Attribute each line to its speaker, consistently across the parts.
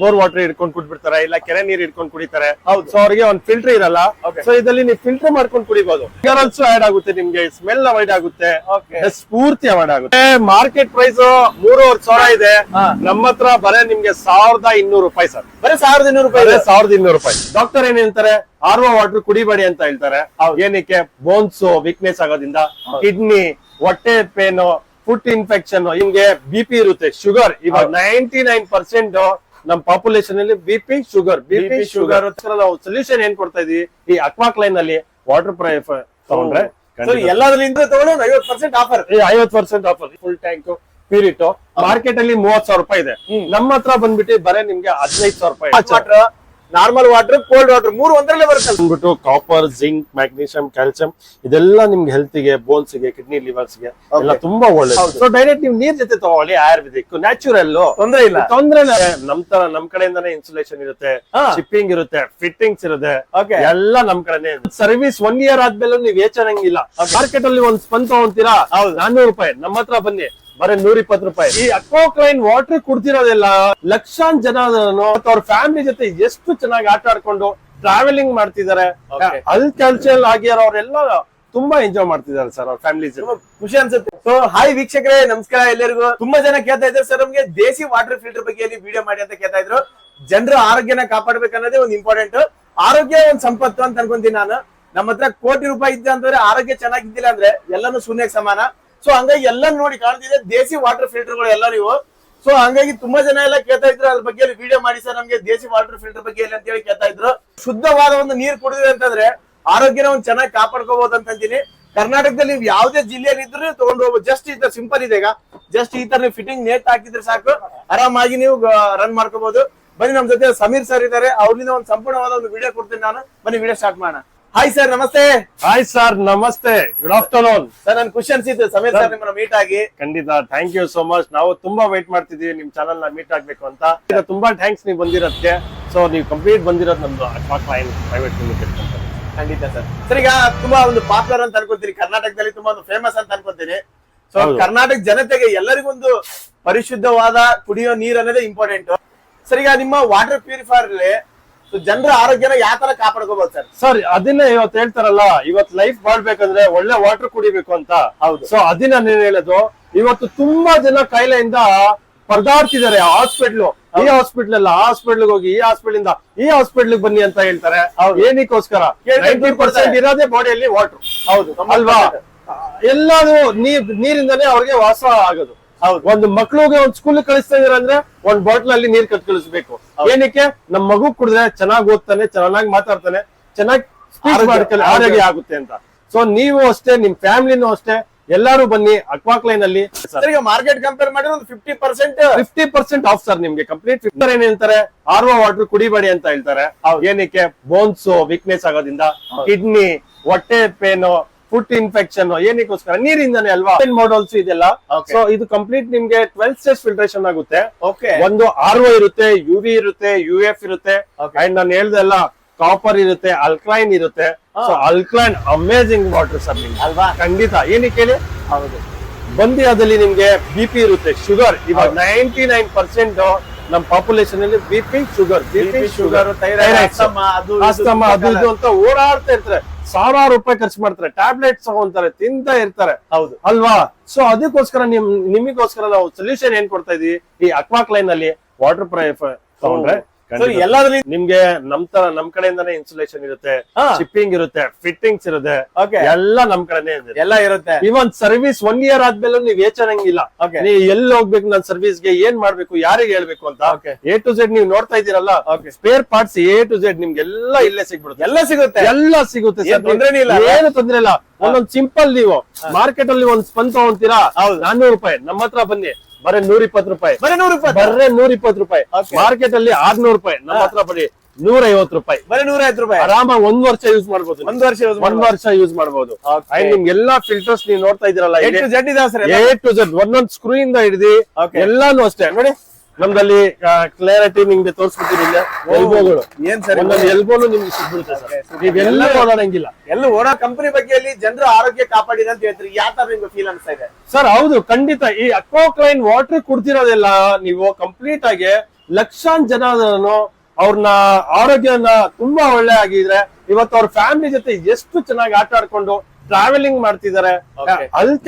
Speaker 1: Bore water ಹಿಡ್ಕೊಂಡು ಕುಡ್ಬಿಡ್ತಾರೆ ಇಲ್ಲ ಕೆರೆ ನೀರ್ ಹಿಡ್ಕೊಂಡ್ ಕುಡಿತಾರೆ.
Speaker 2: ಹೌದು.
Speaker 1: ಸೊ ಅವ್ರಿಗೆ ಒಂದ್ ಫಿಲ್ಟರ್ ಇರಲ್ಲ. ಸೊ ಇದರಲ್ಲಿ ನೀವು ಫಿಲ್ಟರ್ ಮಾಡ್ಕೊಂಡು ಕುಡಿಬಹುದು ಆಲ್ಸೋ ಆಡ್ ಆಗುತ್ತೆ ನಿಮ್ಗೆ ಸ್ಮೆಲ್ ಅವಾಯ್ಡ್ ಆಗುತ್ತೆ. ಸ್ಫೂರ್ತಿ ಅವಾಯ್ಡ್ ಆಗುತ್ತೆ. ಮಾರ್ಕೆಟ್ ಪ್ರೈಸ್ ಮೂರುವರೆ ಸಾವಿರ ಇದೆ. ನಮ್ಮ ಹತ್ರ ಬರೇ ನಿಮ್ಗೆ ಸಾವಿರದ ಇನ್ನೂರು ರೂಪಾಯಿ ಸರ್.
Speaker 2: ಬರೀ ಸಾವಿರದ ಇನ್ನೂರು ರೂಪಾಯಿ.
Speaker 1: ಸಾವಿರದ ಇನ್ನೂರು ರೂಪಾಯಿ. ಡಾಕ್ಟರ್ ಏನ್ ಹೇಳ್ತಾರೆ? ಆರ್ ಒ ವಾಟರ್ ಕುಡಿಬೇಡಿ ಅಂತ ಹೇಳ್ತಾರೆ. ಏನಕ್ಕೆ? ಬೋನ್ಸ್ ವೀಕ್ನೆಸ್ ಆಗೋದ್ರಿಂದ ಕಿಡ್ನಿ ಹೊಟ್ಟೆ ಪೇನ್ ಫುಡ್ ಇನ್ಫೆಕ್ಷನ್ ನಿಮ್ಗೆ ಬಿ ಪಿ ಇರುತ್ತೆ ಶುಗರ್ ಇವಾಗ. ನೈಂಟಿ ನೈನ್ ಪರ್ಸೆಂಟ್ ನಮ್ ಪಾಪ್ಯುಲೇಷನ್ ಅಲ್ಲಿ B P sugar B P sugar ನಾವು ಸೊಲ್ಯೂಷನ್ ಏನ್ ಕೊಡ್ತಾ ಇದೀವಿ? ಈ ಅಕ್ವಾಕ್ ಲೈನ್ ಅಲ್ಲಿ ವಾಟರ್ ಪ್ರೈಫ್ ತಗೊಂಡ್ರೆ
Speaker 2: ಎಲ್ಲದ್ರಿಂದ ತಗೊಂಡು ಐವತ್ ಪರ್ಸೆಂಟ್ ಆಫರ್
Speaker 1: ಐವತ್ ಪರ್ಸೆಂಟ್ ಆಫರ್ ಫುಲ್ ಟ್ಯಾಂಕ್ ಪೀರಿಟ್ ಮಾರ್ಕೆಟ್ ಅಲ್ಲಿ ಮೂವತ್ ಸಾವಿರ ರೂಪಾಯಿ ಇದೆ. ನಮ್ಮ ಹತ್ರ ಬಂದ್ಬಿಟ್ಟು ಬರೇ ನಿಮ್ಗೆ ಹದಿನೈದು ಸಾವಿರ ರೂಪಾಯಿ.
Speaker 2: ನಾರ್ಮಲ್ ವಾಟರ್ ಕೋಲ್ಡ್ ವಾಟರ್ ಮೂರು ಒಂದರಲ್ಲೇ ಬರುತ್ತೆ
Speaker 1: ಬಂದ್ಬಿಟ್ಟು ಕಾಪರ್ ಜಿಂಕ್ ಮ್ಯಾಗ್ನೀಷಿಯಂ ಕ್ಯಾಲ್ಸಿಯಂ ಇದೆಲ್ಲ ನಿಮ್ಗೆ ಹೆಲ್ತ್ಗೆ ಬೋನ್ಸ್ಗೆ ಕಿಡ್ನಿ ಲಿವರ್ಸ್ಗೆ ಎಲ್ಲ ತುಂಬಾ ಒಳ್ಳೇದು. ಸೊ ಡೈರೆಕ್ಟ್ ನೀವು ನೀರ್ ಜೊತೆ ತಗೊಳ್ಳಿ ಆಯುರ್ವೇದಿಕ್. ನ್ಯಾಚುರಲ್
Speaker 2: ತೊಂದ್ರೆ ಇಲ್ಲ.
Speaker 1: ತೊಂದ್ರೆ. ನಮ್ ತರ ನಮ್ ಕಡೆಯಿಂದಾನೇ ಇನ್ಸುಲೇಷನ್ ಇರುತ್ತೆ. ಶಿಪ್ಪಿಂಗ್ ಇರುತ್ತೆ ಫಿಟ್ಟಿಂಗ್ಸ್ ಇರುತ್ತೆ. ಎಲ್ಲ ನಮ್ ಕಡೆನೇ ಸರ್ವಿಸ್ ಒನ್ ಇಯರ್ ಆದ್ಮೇಲೆ ನೀವ್ ಏಚನಂಗಿಲ್ಲ ಮಾರ್ಕೆಟ್ ಅಲ್ಲಿ ಒಂದ್ ಸ್ಪಂದ್ ತಗೊಂತೀರಾ. ನಾನ್ನೂರು ರೂಪಾಯಿ. ನಮ್ಮ ಹತ್ರ ಬನ್ನಿ. ಬರೀ ನೂರ ಇಪ್ಪತ್ತು ರೂಪಾಯಿ. ಈ ಅಕ್ವಾಕ್ಲೈನ್ ವಾಟರ್ ಕುಡ್ತಿರೋದೆಲ್ಲ ಲಕ್ಷಾಂತರ ಜನ ಅವ್ರ ಫ್ಯಾಮಿಲಿ ಜೊತೆ ಎಷ್ಟು ಚೆನ್ನಾಗಿ ಆಟ ಆಡ್ಕೊಂಡು ಟ್ರಾವೆಲಿಂಗ್ ಮಾಡ್ತಿದ್ದಾರೆ. ಅಲ್ ಕಲ್ಚರ್ ಆಗಿರೋ ಅವರೆಲ್ಲ ತುಂಬಾ ಎಂಜಾಯ್ ಮಾಡ್ತಿದ್ದಾರೆ ಸರ್ ಅವ್ರ ಫ್ಯಾಮಿಲಿ
Speaker 2: ಖುಷಿ ಅನ್ಸುತ್ತೆ. ಸೊ ಹಾಯ್ ವೀಕ್ಷಕರೇ ನಮಸ್ಕಾರ ಎಲ್ಲರಿಗೂ. ತುಂಬಾ ಜನ ಕೇಳ್ತಾ ಇದ್ದಾರೆ ಸರ್ ನಮ್ಗೆ ದೇಸಿ ವಾಟರ್ ಫಿಲ್ಟರ್ ಬಗ್ಗೆ ವಿಡಿಯೋ ಮಾಡಿ ಅಂತ ಕೇಳ್ತಾ ಇದ್ರು. ಜನರ ಆರೋಗ್ಯನ ಕಾಪಾಡ್ಬೇಕನ್ನೋದೇ ಒಂದು ಇಂಪಾರ್ಟೆಂಟ್ ಆರೋಗ್ಯ ಒಂದ್ ಸಂಪತ್ತು ಅಂತ ಅನ್ಕೊಂತೀನಿ ನಾನು. ನಮ್ಮ ಹತ್ರ ಕೋಟಿ ರೂಪಾಯಿ ಇದ್ದೆ ಅಂತಂದ್ರೆ ಆರೋಗ್ಯ ಚೆನ್ನಾಗಿದ್ದಿಲ್ಲ ಅಂದ್ರೆ ಎಲ್ಲಾನು ಶೂನ್ಯಕ್ಕೆ ಸಮಾನ. ಸೊ ಹಂಗಾಗಿ ಎಲ್ಲ ನೋಡಿ ಕಾಣ್ತಿದೆ. ದೇಸಿ ವಾಟರ್ ಫಿಲ್ಟರ್ಗಳು ಎಲ್ಲ ನೀವು. ಸೊ ಹಂಗಾಗಿ ತುಂಬಾ ಜನ ಎಲ್ಲ ಕೇಳ್ತಾ ಇದ್ರು. ಅದ್ರ ಬಗ್ಗೆ ವಿಡಿಯೋ ಮಾಡಿ ಸರ್. ನಮ್ಗೆ ದೇಸಿ ವಾಟರ್ ಫಿಲ್ಟರ್ ಬಗ್ಗೆ ಎಲ್ಲ ಅಂತ ಹೇಳಿ ಕೇಳ್ತಾ ಇದ್ರು. ಶುದ್ಧವಾದ ಒಂದು ನೀರು ಕುಡಿದ್ರೆ ಅಂತಂದ್ರೆ ಆರೋಗ್ಯನ ಒಂದ್ ಚೆನ್ನಾಗಿ ಕಾಪಾಡ್ಕೋಬಹುದು ಅಂತ ಅಂತೀನಿ. ಕರ್ನಾಟಕದಲ್ಲಿ ನೀವು ಯಾವ್ದೇ ಜಿಲ್ಲೆಯಲ್ಲಿ ಇದ್ರು ತಗೊಂಡು ಹೋಗ್ಬೋದು. ಜಸ್ಟ್ ಈ ತರ ಸಿಂಪಲ್ ಇದೆ ಈಗ. ಜಸ್ಟ್ ಈ ತರ ನೀವು ಫಿಟ್ಟಿಂಗ್ ನೇಟ್ ಹಾಕಿದ್ರೆ ಸಾಕು. ಆರಾಮಾಗಿ ನೀವು ರನ್ ಮಾಡ್ಕೋಬಹುದು. ಬನ್ನಿ ನಮ್ ಜೊತೆ. ಸಮೀರ್ ಸರ್ ಇದ್ದಾರೆ. ಅವ್ರಿಂದ ಒಂದು ಸಂಪೂರ್ಣವಾದ ಒಂದು ವಿಡಿಯೋ ಕೊಡ್ತೀನಿ ನಾನು. ಬನ್ನಿ ವಿಡಿಯೋ ಸ್ಟಾರ್ಟ್ ಮಾಡೋಣ. ಹಾಯ್ ಸರ್ ನಮಸ್ತೆ.
Speaker 1: ಹಾಯ್ ಸರ್ ನಮಸ್ತೆ. ಗುಡ್ ಆಫ್ಟರ್ನೂನ್
Speaker 2: ಸರ್ ನನ್ ಖುಷಿ ಅನ್ಸಿತ್ತು ಸಮೀರ್ ಸರ್ ನಿಮ್ಮನ್ನ ಮೀಟ್ ಆಗಿ.
Speaker 1: ಖಂಡಿತ. ಥ್ಯಾಂಕ್ ಯು ಸೋ ಮಚ್ ನಾವು ತುಂಬಾ ವೇಟ್ ಮಾಡ್ತಿದೀವಿ ನಿಮ್ ಚಾನಲ್ನ ಮೀಟ್ ಆಗ್ಬೇಕು ಅಂತ. ಈಗ ತುಂಬಾ ಥ್ಯಾಂಕ್ಸ್ ನೀವು ಬಂದಿರೋದಕ್ಕೆ ಸೊ ನೀವು ಕಂಪ್ಲೀಟ್ ಬಂದಿರೋದು ನಮ್ದು ಅಕ್ವಾಕ್ ಲೈನ್ ಪ್ರೈವೇಟ್ ಲಿಮಿಟೆಡ್
Speaker 2: ಖಂಡಿತ ಸರ್ ಸರ್ ಈಗ ತುಂಬಾ ಒಂದು ಪಾಪ್ಯುಲರ್ ಅಂತ ಅನ್ಕೊಂತೀನಿ. ಕರ್ನಾಟಕದಲ್ಲಿ ತುಂಬಾ ಒಂದು ಫೇಮಸ್ ಅಂತ ಅನ್ಕೊಂತೀನಿ. ಸೊ ಕರ್ನಾಟಕ ಜನತೆಗೆ ಎಲ್ಲರಿಗೂ ಒಂದು ಪರಿಶುದ್ಧವಾದ ಕುಡಿಯೋ ನೀರ್ ಅನ್ನೋದೇ ಇಂಪಾರ್ಟೆಂಟ್ ಸರ್ ಈಗ ನಿಮ್ಮ ವಾಟರ್ ಪ್ಯೂರಿಫೈರ್ ಜನರ ಆರೋಗ್ಯನ ಯಾವ ತರ ಕಾಪಾಡ್ಕೋಬಹುದು ಸರ್?
Speaker 1: ಸರ್ ಅದನ್ನೇ ಇವತ್ತು ಹೇಳ್ತಾರಲ್ಲ ಇವತ್ತು ಲೈಫ್ ಮಾಡ್ಬೇಕಂದ್ರೆ ಒಳ್ಳೆ ವಾಟರ್ ಕುಡಿಬೇಕು ಅಂತ.
Speaker 2: ಹೌದು.
Speaker 1: ಸೊ ಅದನ್ನ ನೀನ್ ಹೇಳೋದು ಇವತ್ತು ತುಂಬಾ ಜನ ಕಾಯಿಲೆಯಿಂದ ಪರದಾಡ್ತಿದ್ದಾರೆ ಹಾಸ್ಪಿಟ್ಲ್ ಈ ಹಾಸ್ಪಿಟ್ಲ್ ಅಲ್ಲ ಹಾಸ್ಪಿಟ್ಲ್ ಹೋಗಿ ಈ ಹಾಸ್ಪಿಟಲ್ ಇಂದ ಈ ಹಾಸ್ಪಿಟ್ಲ್ ಬನ್ನಿ ಅಂತ ಹೇಳ್ತಾರೆ.
Speaker 2: ಏನಿಕೋಸ್ಕರ
Speaker 1: ಏನಕ್ಕೋಸ್ಕರ? Ninety percent. ಇರೋದೇ ಬಾಡಿಯಲ್ಲಿ ವಾಟರ್
Speaker 2: ಹೌದು
Speaker 1: ಅಲ್ವಾ? ಎಲ್ಲಾನು ನೀರ್ ನೀರಿಂದಾನೇ ಅವ್ರಿಗೆ ವಾಸ ಆಗೋದು. ಒಂದು ಮಕ್ಳಿಗೆ ಒಂದ್ ಸ್ಕೂಲ್ ಕಳಿಸ್ತಾ ಇದಾರೆ ಅಂದ್ರೆ ಒಂದ್ ಬಾಟ್ಲ್ ಅಲ್ಲಿ ನೀರ್ ಕಟ್ ಕಳಿಸ್ಬೇಕು. ಏನಕ್ಕೆ? ನಮ್ ಮಗು ಕುಡಿದ್ರೆ ಚೆನ್ನಾಗಿ ಓದ್ತಾನೆ ಚೆನ್ನಾಗಿ ಮಾತಾಡ್ತಾನೆ ಚೆನ್ನಾಗಿ
Speaker 2: ಆರೋಗ್ಯ-
Speaker 1: ಆಗುತ್ತೆ ಅಂತ. ಸೊ ನೀವು ಅಷ್ಟೇ ನಿಮ್ ಫ್ಯಾಮಿಲಿನೂ ಅಷ್ಟೇ ಎಲ್ಲಾರು ಬನ್ನಿ ಅಕ್ವಾಕ್ ಲೈನ್ ಅಲ್ಲಿ.
Speaker 2: ಮಾರ್ಕೆಟ್ ಕಂಪೇರ್ ಮಾಡಿದ್ರೆ ಒಂದು fifty percent
Speaker 1: fifty percent off sir ನಿಮ್ಗೆ ಕಂಪ್ಲೀಟ್ ಫಿಫ್ಟರ್ ಏನ್ ಹೇಳ್ತಾರೆ? ಆರ್ವ ವಾಟರ್ ಕುಡಿಬೇಡಿ ಅಂತ ಹೇಳ್ತಾರೆ. ಏನಕ್ಕೆ? ಬೋನ್ಸ್ ವೀಕ್ನೆಸ್ ಆಗೋದ್ರಿಂದ ಕಿಡ್ನಿ ಹೊಟ್ಟೆ ಪೇನ್ ಫುಟ್ ಇನ್ಫೆಕ್ಷನ್ ಏನಕ್ಕೋಸ್ಕರ? ನೀರಿಂದಾನೆ ಅಲ್ವಾ? ಮಾಡಲ್ಸ್ ಇದೆಲ್ಲ. ಸೊ ಇದು ಕಂಪ್ಲೀಟ್ ನಿಮ್ಗೆ ಟ್ವೆಲ್ ಸ್ಟೇಜ್ ಫಿಲ್ಟ್ರೇಷನ್ ಆಗುತ್ತೆ.
Speaker 2: ಓಕೆ
Speaker 1: ಒಂದು ಆರ್ ಒ ಇರುತ್ತೆ ಯು ವಿ ಇರುತ್ತೆ ಯು ಎಫ್ ಇರುತ್ತೆ. ಅಂಡ್ ನಾನು ಹೇಳ್ದೆಲ್ಲ ಕಾಪರ್ ಇರುತ್ತೆ ಅಲ್ಕ್ಲೈನ್ ಇರುತ್ತೆ. So alkaline amazing water sir ನಿಮ್ಗೆ.
Speaker 2: ಅಲ್ವಾ?
Speaker 1: ಖಂಡಿತ. ಏನಕ್ಕೆ ಹೇಳಿ?
Speaker 2: ಹೌದು.
Speaker 1: ಬಂದಿಯಾದಲ್ಲಿ ನಿಮ್ಗೆ ಬಿ ಪಿ ಇರುತ್ತೆ ಶುಗರ್ ಇವಾಗ ನೈಂಟಿ ನೈನ್ ಪರ್ಸೆಂಟ್ ನಮ್ ಪಾಪ್ಯುಲೇಷನ್ ಅಲ್ಲಿ B P sugar B P sugar
Speaker 2: ಅದು
Speaker 1: ಅಸ್ತಮ ಅದು ಇದು ಅಂತ ಓಡಾಡ್ತಾ ಇರ್ತಾರೆ. ಸಾವಿರಾರು ರೂಪಾಯಿ ಖರ್ಚು ಮಾಡ್ತಾರೆ. ಟ್ಯಾಬ್ಲೆಟ್ ತಗೊಂತಾರೆ ತಿಂತಾ ಇರ್ತಾರೆ.
Speaker 2: ಹೌದು.
Speaker 1: ಅಲ್ವಾ? ಸೊ ಅದಕ್ಕೋಸ್ಕರ ನಿಮ್ ನಿಮಗೋಸ್ಕರ ನಾವು ಸೊಲ್ಯೂಷನ್ ಏನ್ ಕೊಡ್ತಾ ಇದೀವಿ? ಈ ಅಕ್ವಾಕ್ ಲೈನ್ ಅಲ್ಲಿ ವಾಟರ್ ಪ್ರೈಫ್ ತಗೊಂಡ್ರೆ.
Speaker 2: ಎಲ್ಲದ್ರಲ್ಲಿ
Speaker 1: ನಿಮ್ಗೆ ನಮ್ ತರ ನಮ್ ಕಡೆಯಿಂದಾನೆ ಇನ್ಸುಲೇಷನ್ ಇರುತ್ತೆ. ಶಿಪ್ಪಿಂಗ್ ಇರುತ್ತೆ ಫಿಟ್ಟಿಂಗ್ಸ್ ಇರುತ್ತೆ
Speaker 2: ಓಕೆ
Speaker 1: ಎಲ್ಲ ನಮ್ ಕಡೆನೇ ಇದೆ
Speaker 2: ಎಲ್ಲ ಇರುತ್ತೆ.
Speaker 1: ಇವನ್ ಸರ್ವಿಸ್ ಒನ್ ಇಯರ್ ಆದ್ಮೇಲೆ ನೀವ್ ಏಚನಂಗಿಲ್ಲ.
Speaker 2: ಓಕೆ
Speaker 1: ನೀವ್ ಎಲ್ಲಿ ಹೋಗ್ಬೇಕು ನನ್ ಸರ್ವಿಸ್ಗೆ ಏನ್ ಮಾಡ್ಬೇಕು ಯಾರಿಗೆ ಹೇಳ್ಬೇಕು ಅಂತ. ಎ ಟು ಝೆಡ್ ನೀವು ನೋಡ್ತಾ ಇದೀರಲ್ಲ. Spare parts A to Z ನಿಮ್ಗೆಲ್ಲ ಇಲ್ಲೇ ಸಿಗ್ಬಿಡುತ್ತೆ.
Speaker 2: ಎಲ್ಲ ಸಿಗುತ್ತೆ.
Speaker 1: ಎಲ್ಲ ಸಿಗುತ್ತೆ
Speaker 2: ಏನ್ ತೊಂದ್ರೆನೇ ಇಲ್ಲ.
Speaker 1: ಏನು ತೊಂದ್ರೆ ಇಲ್ಲ. ಒಂದೊಂದ್ ಸಿಂಪಲ್ ನೀವು ಮಾರ್ಕೆಟ್ ಅಲ್ಲಿ ಒಂದ್ ಸ್ಪಂದ್ ತಗೊಂತೀರಾ. ನಾನ್ನೂರು ರೂಪಾಯಿ. ನಮ್ಮ ಹತ್ರ ಬನ್ನಿ. ಬರೀ ನೂರ ಇಪ್ಪತ್ತು ರೂಪಾಯಿ.
Speaker 2: ಬರೇ ನೂರ ಇಪ್ಪತ್ತು
Speaker 1: ಬರ್ರೆ ನೂರ ಇಪ್ಪತ್ತು ರೂಪಾಯಿ. ಮಾರ್ಕೆಟ್ ಅಲ್ಲಿ ಆರ್ನೂರು ರೂಪಾಯಿ. ನಮ್ಮ ಹತ್ರ ಬರೀ ನೂರ ಐವತ್ತು ರೂಪಾಯಿ.
Speaker 2: ಬರೀ ನೂರ ಐವತ್ತು ರೂಪಾಯಿ.
Speaker 1: ಆರಾಮ ಒಂದ್ ವರ್ಷ ಯೂಸ್ ಮಾಡ್ಬೋದು ನೀವು.
Speaker 2: ಒಂದ್ ವರ್ಷ
Speaker 1: ಒಂದ್ ವರ್ಷ ಯೂಸ್ ಮಾಡಬಹುದು. ನಿಮ್ಗೆ ಎಲ್ಲಾ ಫಿಲ್ಟರ್ಸ್ ನೀವು ನೋಡ್ತಾ ಇದೀರಲ್ಲ
Speaker 2: ಎ ಟು ಜೆಡ್ ಇದೆ ಸರ್
Speaker 1: ಎ ಟು ಝೆಡ್ ಒಂದೊಂದ್ ಸ್ಕ್ರೂ ಇಂದ ಹಿಡಿದು ಎಲ್ಲಾನು ಅಷ್ಟೇ. ನೋಡಿ. ನಮ್ದಲ್ಲಿ ಕ್ಲಾರಿಟಿ ನಿಮ್ಗೆ ತೋರಿಸ್ಬಿಟ್ಟಿರಲಿಲ್ಲ ಎಲ್ಬೋಗಳು.
Speaker 2: ಏನ್ ಸರ್
Speaker 1: ಒಂದೊಂದು ಎಲ್ಬೋನು ನಿಮ್ಗೆ ಸಿಗ್ಬಿಡುತ್ತೆ ಸರ್. ನೀವೆಲ್ಲ ಓಡಾಡಂಗಿಲ್ಲ.
Speaker 2: ಎಲ್ಲ ಓಡೋ ಕಂಪನಿ ಬಗ್ಗೆಯಲ್ಲಿ ಜನರ ಆರೋಗ್ಯ ಕಾಪಾಡಿದ ಅಂತ ಹೇಳ್ತೀರಿ. ಯಾವ ತರ ನಿಮ್ಗೆ ಫೀಲ್ ಅನ್ಸ್ತಾ ಇದೆ?
Speaker 1: ಸರ್ ಹೌದು ಖಂಡಿತ. ಈ ಅಕ್ವಾಕ್ಲೈನ್ ವಾಟರ್ ಕುಡ್ತಿರೋದೆಲ್ಲ ನೀವು ಕಂಪ್ಲೀಟ್ ಆಗಿ ಲಕ್ಷಾಂತರ ಜನ ಅವ್ರನ್ನ ಆರೋಗ್ಯನ ತುಂಬಾ ಒಳ್ಳೆ ಆಗಿದ್ರೆ ಇವತ್ತು ಅವ್ರ ಫ್ಯಾಮಿಲಿ ಜೊತೆ ಎಷ್ಟು ಚೆನ್ನಾಗಿ ಆಟ ಆಡ್ಕೊಂಡು ಟ್ರಾವೆಲಿಂಗ್ ಮಾಡ್ತಿದ್ದಾರೆ.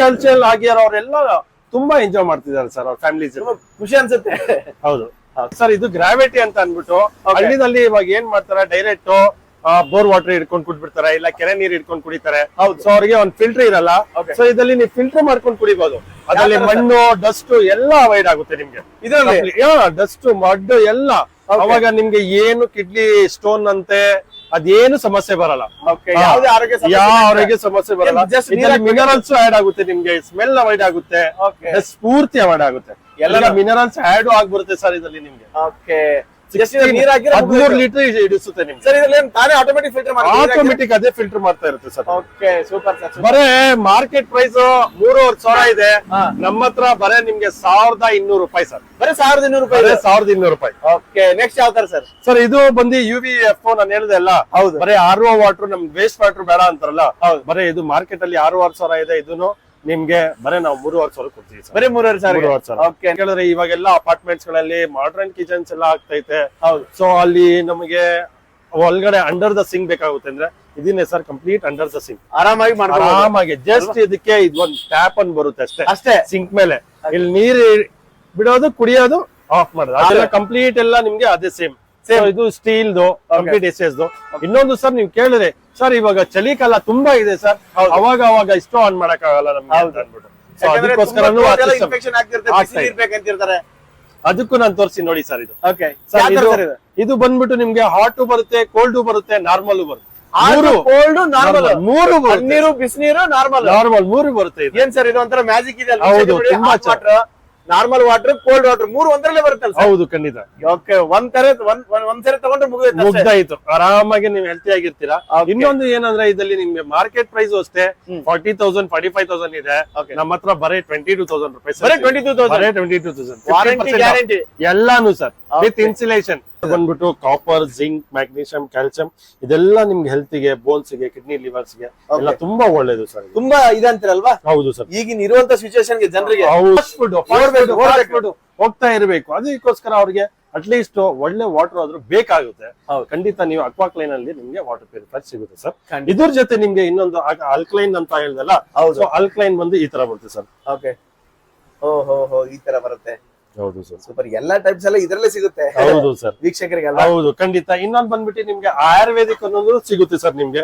Speaker 1: ಕಲ್ಚರ್ ಆಗಿರೋರೆಲ್ಲ ತುಂಬಾ ಎಂಜಾಯ್ ಮಾಡ್ತಿದ್ದಾರೆ ಸರ್ ಅವ್ರ ಫ್ಯಾಮಿಲಿ
Speaker 2: ಖುಷಿ ಅನ್ಸುತ್ತೆ.
Speaker 1: ಹೌದು. ಸರ್ ಇದು ಗ್ರಾವಿಟಿ ಅಂತ ಅನ್ಬಿಟ್ಟು ಹಳ್ಳಿನಲ್ಲಿ ಇವಾಗ ಏನ್ ಮಾಡ್ತಾರೆ? ಡೈರೆಕ್ಟ್ ಬೋರ್ ವಾಟರ್ ಹಿಡ್ಕೊಂಡ್ ಕುಡ್ಬಿಡ್ತಾರೆ ಇಲ್ಲ ಕೆರೆ ನೀರ್ ಹಿಡ್ಕೊಂಡು ಕುಡಿತಾರೆ.
Speaker 2: ಹೌದು.
Speaker 1: ಸೊ ಅವ್ರಿಗೆ ಒಂದ್ ಫಿಲ್ಟರ್ ಇರಲ್ಲ. ಸೊ ಇದರಲ್ಲಿ ನೀವು ಫಿಲ್ಟರ್ ಮಾಡ್ಕೊಂಡು ಕುಡಿಬಹುದು ಅದ್ರಲ್ಲಿ ಮಣ್ಣು ಡಸ್ಟ್ ಎಲ್ಲ ಅವಾಯ್ಡ್ ಆಗುತ್ತೆ ನಿಮ್ಗೆ. ಡಸ್ಟ್ ಮಡ್ ಎಲ್ಲ. ಅವಾಗ ನಿಮ್ಗೆ ಏನು ಕಿಡ್ಲಿ ಸ್ಟೋನ್ ಅಂತೆ ಅದೇನು ಸಮಸ್ಯೆ ಬರಲ್ಲ. ಯಾವ ಆರೋಗ್ಯ ಸಮಸ್ಯೆ ಬರಲ್ಲ. ಮಿನರಲ್ಸ್ ಆಡ್ ಆಗುತ್ತೆ ನಿಮ್ಗೆ ಸ್ಮೆಲ್ ಅವಾಯ್ಡ್ ಆಗುತ್ತೆ. ಸ್ಫೂರ್ತಿ ಅವಾಯ್ಡ್ ಆಗುತ್ತೆ. ಎಲ್ಲ
Speaker 2: ಎಲ್ಲ-
Speaker 1: ಮಿನರಲ್ಸ್ ಆಡ್ ಆಗ್ಬರುತ್ತೆ ಸರ್ ಇದರಲ್ಲಿ ನಿಮ್ಗೆ. ಹದಿಮೂರು ಲೀಟರ್ ಇಡಿಸುತ್ತೆ ನಿಮ್ಗೆ.
Speaker 2: ಸರ್ ಇದ್ರಲ್ಲಿ ತಾನೇ ಆಟೋಮೆಟಿಕ್ ಫಿಲ್ಟರ್ ಮಾಡಿ
Speaker 1: ಆಟೋಮೆಟಿಕ್ ಅದೇ ಫಿಲ್ಟರ್ ಮಾಡ್ತಾ ಇರುತ್ತೆ ಸರ್
Speaker 2: ಓಕೆ ಸೂಪರ್ ಸರ್
Speaker 1: ಬರೇ ಮಾರ್ಕೆಟ್ ಪ್ರೈಸ್ ಮೂರುವರೆ ಸಾವಿರ ಇದೆ. ನಮ್ಮ ಹತ್ರ ಬರೇ ನಿಮ್ಗೆ ಸಾವಿರದ ಇನ್ನೂರು ರೂಪಾಯಿ ಸರ್
Speaker 2: ಬರೀ ಸಾವಿರದ ಇನ್ನೂರು ರೂಪಾಯಿ
Speaker 1: ಸಾವಿರದ ಇನ್ನೂರು ರೂಪಾಯಿ.
Speaker 2: ಓಕೆ ನೆಕ್ಸ್ಟ್ ಯಾವ ತರ ಸರ್
Speaker 1: ಸರ್ ಇದು ಬಂದು ಯು ವಿ ಎಫ್ ನಾನು ಹೇಳಿದೆ ಅಲ್ಲ.
Speaker 2: ಹೌದು.
Speaker 1: ಬರೀ ಆರ್ ಓ ವಾಟರ್ ನಮ್ಗೆ ವೇಸ್ಟ್ ವಾಟರ್ ಬೇಡ ಅಂತಾರಲ್ಲ.
Speaker 2: ಹೌದು.
Speaker 1: ಬರೇ ಇದು ಮಾರ್ಕೆಟ್ ಅಲ್ಲಿ ಆರು ಸಾವಿರ ಇದೆ ಇದನ್ನು ನಿಮ್ಗೆ ಬರೇ ನಾವು ಮೂರುವರೆ ಸಾವಿರ ಕೊಡ್ತೀವಿ ಸರ್.
Speaker 2: ಬರೀ ಮೂರುವರೆ ಸಾವಿರ
Speaker 1: ಮೂರುವರೆ ಸಾವಿರ.
Speaker 2: ಓಕೆ
Speaker 1: ಹೇಳಿದ್ರೆ ಇವಾಗೆಲ್ಲ ಅಪಾರ್ಟ್ಮೆಂಟ್ಸ್ಗಳಲ್ಲಿ ಮಾಡರ್ನ್ ಕಿಚನ್ಸ್ ಎಲ್ಲ ಆಗ್ತೈತೆ
Speaker 2: ಹೌದು.
Speaker 1: ಸೊ ಅಲ್ಲಿ ನಮಗೆ ಒಳಗಡೆ ಅಂಡರ್ ದ ಸಿಂಗ್ ಬೇಕಾಗುತ್ತೆ ಅಂದ್ರೆ ಇದನ್ನೇ sir complete under the sink
Speaker 2: ಆರಾಮಾಗಿ ಮಾಡ್ಬೋದು.
Speaker 1: ಆರಾಮಾಗಿ ಜಸ್ಟ್ ಇದಕ್ಕೆ ಇದೊಂದು ಟ್ಯಾಪ್ ಅನ್ ಬರುತ್ತೆ ಅಷ್ಟೇ.
Speaker 2: ಅಷ್ಟೇ?
Speaker 1: ಸಿಂಕ್ ಮೇಲೆ. ಇಲ್ಲಿ ನೀರು ಬಿಡೋದು ಕುಡಿಯೋದು ಆಫ್ ಮಾಡೋದು. ಅದೆಲ್ಲ ಕಂಪ್ಲೀಟ್ ಎಲ್ಲ ನಿಮ್ಗೆ ಅದೇ ಸೇಮ್ ಇದು ಸ್ಟೀಲ್ ಕಂಪ್ಲೀಟ್ ಎಸ್ ಇನ್ನೊಂದು ಸರ್ ನೀವು ಕೇಳಿದ್ರೆ ಸರ್ ಇವಾಗ ಚಳಿಕಾಲ ತುಂಬಾ ಇದೆ ಸರ್ ಅವಾಗ ಅವಾಗ ಇಷ್ಟು ಆನ್ ಮಾಡಕ್ ಆಗಲ್ಲ ನಮ್ಗೆ ಅಂದ್ಬಿಟ್ಟು ಸೊ ಅದಕ್ಕೋಸ್ಕರನೂ ಅದಕ್ಕೂ ನಾನು ತೋರಿಸಿ ನೋಡಿ ಸರ್ ಇದು? ಇದು ಬಂದ್ಬಿಟ್ಟು ನಿಮ್ಗೆ ಹಾಟು ಬರುತ್ತೆ ಕೋಲ್ಡು ಬರುತ್ತೆ ನಾರ್ಮಲ್ ಬರುತ್ತೆ.
Speaker 2: ಕೋಲ್ಡ್ ನಾರ್ಮಲ್
Speaker 1: ಮೂರು
Speaker 2: ನೀರು ಬಿಸಿನೀರು ನಾರ್ಮಲ್
Speaker 1: ನಾರ್ಮಲ್ ಮೂರು ಬರುತ್ತೆ ಇದು.
Speaker 2: ಏನ್ ಸರ್ ಇದು ಒಂಥರ ಮ್ಯಾಜಿಕ್ ಇದೆ
Speaker 1: ಹೌದು, ತುಂಬಾ
Speaker 2: water normal water cold water ಮೂರು ಒಂದರಲ್ಲೇ ಬರುತ್ತೆ
Speaker 1: ಹೌದು ಖಂಡಿತ.
Speaker 2: ಓಕೆ ಒಂದ್ ತರ ಒಂದ್ ಸರಿ ತಗೊಂಡ್ರೆ ಮುಗಿದ.
Speaker 1: ಮುಗ್ದಾಯ್ತು. ಆರಾಮಾಗಿ ನೀವು ಹೆಲ್ತಿ ಆಗಿರ್ತೀರಾ. ಇನ್ನೊಂದು ಏನಂದ್ರೆ ಇದರಲ್ಲಿ ನಿಮ್ಗೆ ಮಾರ್ಕೆಟ್ ಪ್ರೈಸ್ ಅಷ್ಟೇ. Forty thousand forty five thousand ಇದೆ. ನಮ್ಮ ಹತ್ರ ಬರೀ ಟ್ವೆಂಟಿ ಟೂ ತೌಸಂಡ್ ರುಪೀಸ್
Speaker 2: ಬರೀ twenty two thousand
Speaker 1: twenty two thousand
Speaker 2: warranty guarantee
Speaker 1: ಎಲ್ಲಾನು ಸರ್. ವಿತ್ ಇನ್ಸುಲೇಷನ್ ಬಂದ್ಬಿಟ್ಟು ಕಾಪರ್ ಜಿಂಕ್ ಮ್ಯಾಗ್ನೀಷಿಯಂ ಕ್ಯಾಲ್ಸಿಯಂ ಇದೆಲ್ಲ ನಿಮ್ಗೆ ಹೆಲ್ತ್ಗೆ ಬೋನ್ಸ್ಗೆ ಕಿಡ್ನಿ ಲಿವರ್ಸ್ಗೆ ಎಲ್ಲ ತುಂಬಾ ಒಳ್ಳೇದು ಸರ್
Speaker 2: ತುಂಬಾ ಇದಂತಿರಲ್ವಾ?
Speaker 1: ಹೌದು ಸರ್
Speaker 2: ಈಗಿನ ಇರುವಂತ ಸಿಚುವೇಶನ್ಗೆ ಜನರಿಗೆ.
Speaker 1: ಹೋಗ್ತಾ ಇರಬೇಕು. ಅದಕ್ಕೋಸ್ಕರ ಅವ್ರಿಗೆ ಅಟ್ಲೀಸ್ಟ್ ಒಳ್ಳೆ ವಾಟರ್ ಆದ್ರೂ ಬೇಕಾಗುತ್ತೆ.
Speaker 2: ಹೌದು.
Speaker 1: ಖಂಡಿತ ನೀವು ಅಕ್ವಾ ಕ್ಲೈನ್ ಅಲ್ಲಿ ನಿಮ್ಗೆ ವಾಟರ್ ಪ್ಯೂರಿಫೈರ್ ಸಿಗುತ್ತೆ ಸರ್. ಇದ್ರ ಜೊತೆ ನಿಮ್ಗೆ ಇನ್ನೊಂದು ಅಲ್ಕ್ಲೈನ್ ಅಂತ ಹೇಳ್ದಲ್ಲ ಅಲ್ಕ್ಲೈನ್ ಬಂದು ಈ ತರ ಬರುತ್ತೆ ಸರ್
Speaker 2: ಓಕೆ ಓ ಹೋ ಹೋ ಈ ತರ ಬರುತ್ತೆ.
Speaker 1: ಹೌದು ಸರ್
Speaker 2: ಸೂಪರ್ ಎಲ್ಲಾ ಟೈಪ್ಸ್ ಎಲ್ಲ ಇದರಲ್ಲೇ ಸಿಗುತ್ತೆ.
Speaker 1: ಹೌದು ಸರ್
Speaker 2: ವೀಕ್ಷಕರಿಗೆಲ್ಲ?
Speaker 1: ಹೌದು ಖಂಡಿತ. ಇನ್ನೊಂದು ಬಂದ್ಬಿಟ್ಟು ನಿಮ್ಗೆ ಆಯುರ್ವೇದಿಕ್ ಅನ್ನೋದು ಸಿಗುತ್ತೆ ಸರ್ ನಿಮ್ಗೆ.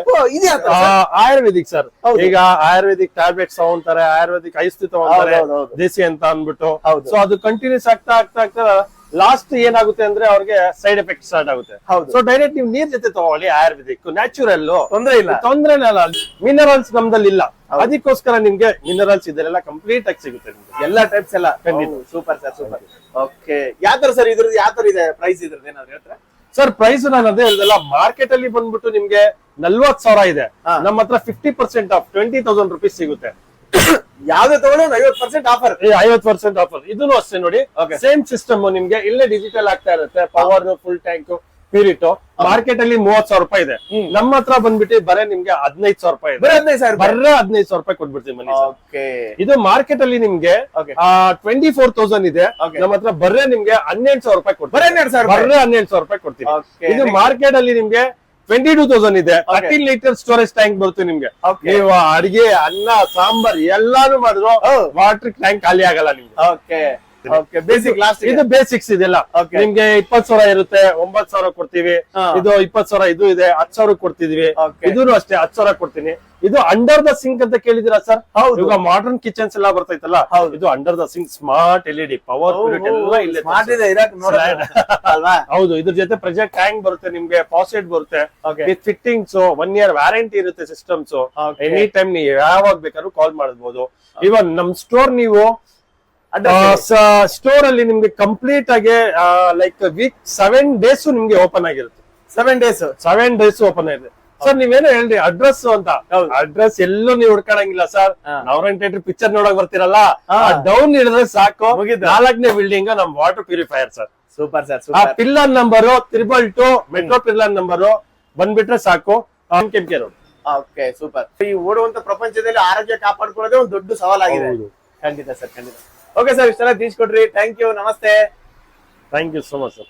Speaker 1: ಆಯುರ್ವೇದಿಕ್ ಸರ್ ಈಗ ಆಯುರ್ವೇದಿಕ್ ಟ್ಯಾಬ್ಲೆಟ್ಸ್ ತಗೊಂತಾರೆ ಆಯುರ್ವೇದಿಕ್ ಐಸ್ತಿ ತಗೊಂತಾರೆ. ದೇಸಿ ಅಂತ ಅನ್ಬಿಟ್ಟು
Speaker 2: ಹೌದು.
Speaker 1: ಸೊ ಅದು ಕಂಟಿನ್ಯೂಸ್ ಆಗ್ತಾ ಆಗ್ತಾ ಆಗ್ತಾ ಲಾಸ್ಟ್ ಏನಾಗುತ್ತೆ ಅಂದ್ರೆ ಅವ್ರಿಗೆ ಸೈಡ್ ಎಫೆಕ್ಟ್ ಸ್ಟಾರ್ಟ್ ಆಗುತ್ತೆ.
Speaker 2: ಹೌದು.
Speaker 1: ಸೊ ಡೈರೆಕ್ಟ್ ನೀವು ನೀರ್ ಜೊತೆ ತಗೊಳ್ಳಿ ಆಯುರ್ವೇದಿಕ್. ನ್ಯಾಚುರಲ್
Speaker 2: ತೊಂದ್ರೆ ಇಲ್ಲ.
Speaker 1: ತೊಂದ್ರೆ ಅಲ್ಲ. ಮಿನರಲ್ಸ್ ನಮ್ದಲ್ಲಿ ಇಲ್ಲ. ಅದಕ್ಕೋಸ್ಕರ ನಿಮ್ಗೆ ಮಿನರಲ್ಸ್ ಇದೆಲ್ಲ ಕಂಪ್ಲೀಟ್ ಆಗಿ ಸಿಗುತ್ತೆ ನಿಮ್ಗೆ.
Speaker 2: ಎಲ್ಲಾ ಟೈಪ್ಸ್ ಎಲ್ಲ
Speaker 1: ಖಂಡಿತ.
Speaker 2: ಸೂಪರ್ ಸರ್ ಸೂಪರ್ ಓಕೆ ಯಾವ ತರ ಸರ್ ಇದ್ರದ್ದು ಯಾವ ತರ ಇದೆ ಪ್ರೈಸ್ ಇದ್ರದ್ದು ಏನಾದ್ರು ಹೇಳ್ತಾರೆ?
Speaker 1: ಸರ್ ಪ್ರೈಸ್ ನಾನು ಅದೇ ಹೇಳ್ದಲ್ಲ ಮಾರ್ಕೆಟ್ ಅಲ್ಲಿ ಬಂದ್ಬಿಟ್ಟು ನಿಮ್ಗೆ ನಲ್ವತ್ ಸಾವಿರ ಇದೆ. ನಮ್ಮ ಹತ್ರ fifty percent off twenty thousand rupees ಸಿಗುತ್ತೆ.
Speaker 2: ಯಾವ್ದೇ ತಗೊಂಡು ಐವತ್ ಪರ್ಸೆಂಟ್ ಆಫರ್
Speaker 1: ಐವತ್ ಪರ್ಸೆಂಟ್ ಆಫರ್ ಇದನ್ನು ಅಷ್ಟೇ ನೋಡಿ. ಸೇಮ್ ಸಿಸ್ಟಮ್ ನಿಮ್ಗೆ. ಇಲ್ಲೇ ಡಿಜಿಟಲ್ ಆಗ್ತಾ ಇರುತ್ತೆ. ಪವರ್ ಫುಲ್ ಟ್ಯಾಂಕ್ ಪಿರಿಟು ಮಾರ್ಕೆಟ್ ಅಲ್ಲಿ ಮೂವತ್ ಸಾವಿರ ರೂಪಾಯಿ ಇದೆ. ನಮ್ಮ ಹತ್ರ ಬಂದ್ಬಿಟ್ಟು ಬರೇ ನಿಮ್ಗೆ ಹದಿನೈದು ಸಾವಿರ ರೂಪಾಯಿ
Speaker 2: ಬರೀ ಹದಿನೈದು ಸಾವಿರ
Speaker 1: ಬರೇ ಹದಿನೈದು ಸಾವಿರ ರೂಪಾಯಿ ಕೊಟ್ಬಿಡ್ತೀವಿ ಮನಿ ಇದು ಮಾರ್ಕೆಟ್ ಅಲ್ಲಿ ನಿಮ್ಗೆ. ಟ್ವೆಂಟಿ ಫೋರ್ ತೌಸಂಡ್ ಇದೆ. ನಮ್ಮ ಹತ್ರ ಬರ್ರೆ ನಿಮ್ಗೆ ಹನ್ನೆರಡು ಸಾವಿರ ರೂಪಾಯಿ ಕೊಡ್ತೀವಿ.
Speaker 2: ಬರೀ ಹನ್ನೆರಡು ಸಾವಿರ ರೂಪಾಯಿ?
Speaker 1: ಕೊಡ್ತೀವಿ. ಇದು. ಮಾರ್ಕೆಟ್ ಅಲ್ಲಿ ನಿಮ್ಗೆ ಟ್ವೆಂಟಿ ಟೂ ತೌಸಂಡ್ ಇದೆ. ಥರ್ಟೀನ್ ಲೀಟರ್ ಸ್ಟೋರೇಜ್ ಟ್ಯಾಂಕ್ ಬರುತ್ತೆ ನಿಮ್ಗೆ. ನೀವು ಅಡಿಗೆ ಅನ್ನ ಸಾಂಬಾರ್ ಎಲ್ಲಾನು ಮಾಡಿದ್ರು. ವಾಟರ್ ಟ್ಯಾಂಕ್ ಖಾಲಿ ಆಗಲ್ಲ ನಿಮ್ಗೆ
Speaker 2: ಬೇಸಿಕ್ ಲಾಸ್ಟ್
Speaker 1: ಇದು ಬೇಸಿಕ್ಸ್ ಇದೆಲ್ಲ. ನಿಮ್ಗೆ ಇಪ್ಪತ್ ಸಾವಿರ ಇರುತ್ತೆ ಒಂಬತ್ ಸಾವಿರ ಕೊಡ್ತೀವಿ. ಇದು ಇಪ್ಪತ್ ಸಾವಿರ ಇದು ಇದೆ ಹತ್ ಸಾವಿರ ಕೊಡ್ತಿದೀವಿ. ಇದು ಅಷ್ಟೇ ಹತ್ ಸಾವಿರ ಕೊಡ್ತೀನಿ. ಇದು ಅಂಡರ್ ದ ಸಿಂಕ್ ಅಂತ ಕೇಳಿದಿರಾ ಸರ್
Speaker 2: ಹೌದು.
Speaker 1: ಇವಾಗ ಮಾಡರ್ನ್ ಕಿಚನ್ಸ್ ಎಲ್ಲ ಬರ್ತೈತಲ್ಲ. ಇದು under the sink smart L D power ಹೌದು ಇದ್ರ ಜೊತೆ ಪ್ರೆಜೆಕ್ಟ್ ಟ್ಯಾಂಕ್ ಬರುತ್ತೆ ನಿಮ್ಗೆ ಫಾಸೆಟ್ ಬರುತ್ತೆ. With fittings one year warranty ಇರುತ್ತೆ ಸಿಸ್ಟಮ್ಸ್ ಎನಿ ಟೈಮ್ ನೀವು ಯಾವಾಗ ಬೇಕಾದ್ರೂ ಕಾಲ್ ಮಾಡಬಹುದು ಇವನ್ ನಮ್ ಸ್ಟೋರ್ ನೀವು ಸ್ಟೋರ್ ಅಲ್ಲಿ ನಿಮ್ಗೆ ಕಂಪ್ಲೀಟ್ ಆಗಿ ಲೈಕ್ ವೀಕ್ ಸೆವೆನ್ ಡೇಸ್ ನಿಮ್ಗೆ ಓಪನ್ ಆಗಿರುತ್ತೆ.
Speaker 2: Seven days
Speaker 1: seven days open ಆಗಿದೆ. ಸರ್ ನೀವೇನು ಹೇಳ್ರಿ ಅಡ್ರೆಸ್ ಅಂತ. ಅಡ್ರೆಸ್ ಎಲ್ಲೂ ನೀವು ಹುಡ್ಕೊಳಂಗಿಲ್ಲ ಸರ್ ಥಿಯೇಟರ್ ಪಿಕ್ಚರ್ ನೋಡಕ್ ಬರ್ತಿರಲ್ಲ? ಡೌನ್ ಹಿಡಿದ್ರೆ ಸಾಕು. ನಾಲ್ಕನೇ ಬಿಲ್ಡಿಂಗ್ ನಮ್ water purifier sir
Speaker 2: super sir
Speaker 1: pillar number triple two metro pillar number ಬಂದ್ಬಿಟ್ರೆ ಸಾಕು. ಕೆಂಕೆ ರೋಡ್
Speaker 2: ಓಕೆ ಸೂಪರ್ ಈ ಓಡುವಂತ ಪ್ರಪಂಚದಲ್ಲಿ ಆರೋಗ್ಯ ಕಾಪಾಡ್ಕೊಳ್ಳೋದೇ ಒಂದು ದೊಡ್ಡ ಸವಾಲಾಗಿದೆ. ಖಂಡಿತ ಸರ್ ಖಂಡಿತ. ಓಕೆ ಸರ್ ಇಷ್ಟೆಲ್ಲ ತಿಳಿಸ್ಕೊಡ್ರಿ ಥ್ಯಾಂಕ್ ಯು ನಮಸ್ತೆ
Speaker 1: thank you so much sir